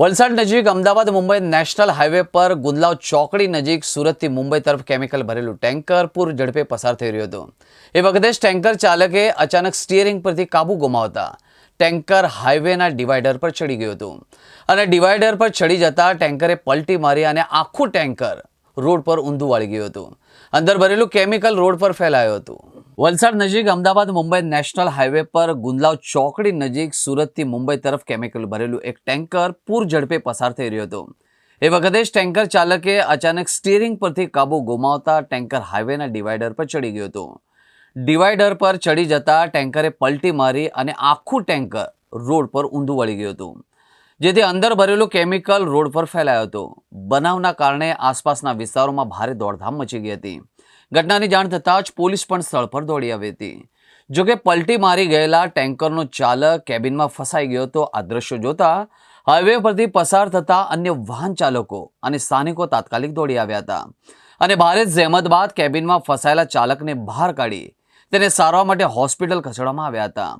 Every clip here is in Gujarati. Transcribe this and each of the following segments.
વલસાડ નજીક અમદાવાદ મુંબઈ નેશનલ હાઈવે પર ગુંદલાવ ચોકડી નજીક સુરતથી મુંબઈ તરફ કેમિકલ ભરેલું ટેન્કર પૂર ઝડપે પસાર થઈ રહ્યું હતું. એ વખતે જ ટેન્કર ચાલકે અચાનક સ્ટીયરિંગ પરથી કાબુ ગુમાવતા ટેન્કર હાઈવેના ડિવાઈડર પર ચડી ગયું હતું. અને ડિવાઈડર પર ચડી જતા ટેન્કરે પલટી મારી અને આખું ટેન્કર રોડ પર ઊંધું વાળી ગયું હતું. અંદર ભરેલું કેમિકલ રોડ પર ફેલાયું હતું. વલસાડ નજીક અમદાવાદ મુંબઈ નેશનલ હાઈવે પર ગુંદલાવ ચોકડી નજીક સુરતથી મુંબઈ તરફ કેમિકલ ભરેલું એક ટેન્કર પૂર ઝડપે પસાર થઈ રહ્યું હતું. એ વખતે જ ટેન્કર ચાલકે અચાનક સ્ટીયરિંગ પરથી કાબુ ગુમાવતા ટેન્કર હાઈવેના ડિવાઈડર પર ચડી ગયું હતું. ડિવાઈડર પર ચડી જતા ટેન્કરે પલટી મારી અને આખું ટેન્કર રોડ પર ઊંધું વળી ગયું હતું. જેથી અંદર ભરેલું કેમિકલ રોડ પર ફેલાયો હતો. બનાવના કારણે આસપાસના વિસ્તારોમાં ભારે દોડધામ મચી ગઈ હતી. ઘટનાની જાણ થતાં જ પોલીસ પણ સ્થળ પર દોડી આવી હતી. જોકે પલટી મારી ગયેલા ટેન્કરનો ચાલક કેબિનમાં ફસાઈ ગયો હતો. આ દ્રશ્યો જોતા હાઈવે પરથી પસાર થતા અન્ય વાહન ચાલકો અને સ્થાનિકો તાત્કાલિક દોડી આવ્યા હતા અને ભારે જહેમત બાદ કેબિનમાં ફસાયેલા ચાલકને બહાર કાઢી તેને સારવાર માટે હોસ્પિટલ ખસેડવામાં આવ્યા હતા.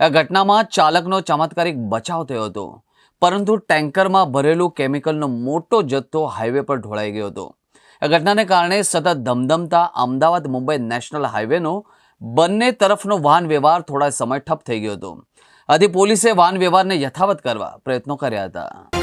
આ ઘટનામાં ચાલકનો ચમત્કારિક બચાવ થયો હતો, પરંતુ ટેન્કરમાં ભરેલું કેમિકલનો મોટો જથ્થો હાઈવે પર ઢોળાઈ ગયો હતો. આ ઘટનાને કારણે સતત ધમધમતા અમદાવાદ મુંબઈ નેશનલ હાઈવેનો બંને તરફનો વાહન વ્યવહાર થોડા સમય ઠપ થઈ ગયો હતો. આથી પોલીસે વાહન વ્યવહારને યથાવત કરવા પ્રયત્નો કર્યા હતા.